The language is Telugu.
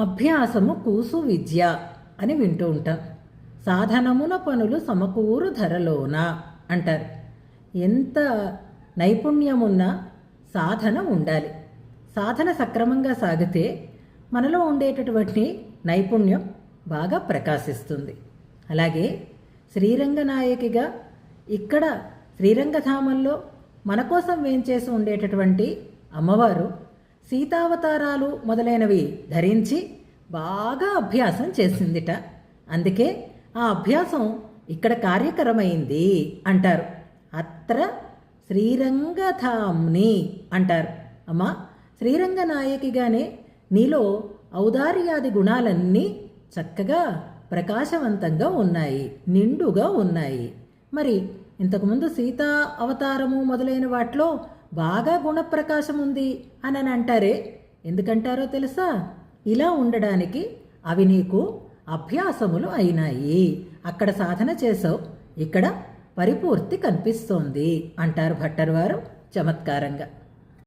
అభ్యాసము కూసు విద్య అని వింటూ ఉంటాం. సాధనమున పనులు సమకూరు ధరలోన అంటారు. ఎంత నైపుణ్యమున్న సాధన ఉండాలి. సాధన సక్రమంగా సాగితే మనలో ఉండేటటువంటి నైపుణ్యం బాగా ప్రకాశిస్తుంది. అలాగే శ్రీరంగనాయకిగా ఇక్కడ శ్రీరంగధామంలో మన కోసం వేంచేసి ఉండేటటువంటి అమ్మవారు సీతావతారాలు మొదలైనవి ధరించి బాగా అభ్యాసం చేసిందిట. అందుకే ఆ అభ్యాసం ఇక్కడ కార్యకరమైంది అంటారు. అత్ర శ్రీరంగధామ్ని అంటారు. అమ్మా శ్రీరంగ నాయకిగానే నీలో ఔదార్యాది గుణాలన్నీ చక్కగా ప్రకాశవంతంగా ఉన్నాయి నిండుగా ఉన్నాయి. మరి ఇంతకుముందు సీతా అవతారము మొదలైన వాటిలో బాగా గుణప్రకాశం ఉంది అని అని అంటారే ఎందుకంటారో తెలుసా? ఇలా ఉండడానికి అవి నీకు అభ్యాసములు అయినాయి. అక్కడ సాధన చేసావు ఇక్కడ పరిపూర్తి కనిపిస్తోంది అంటారు భట్టర్ వారు చమత్కారంగా.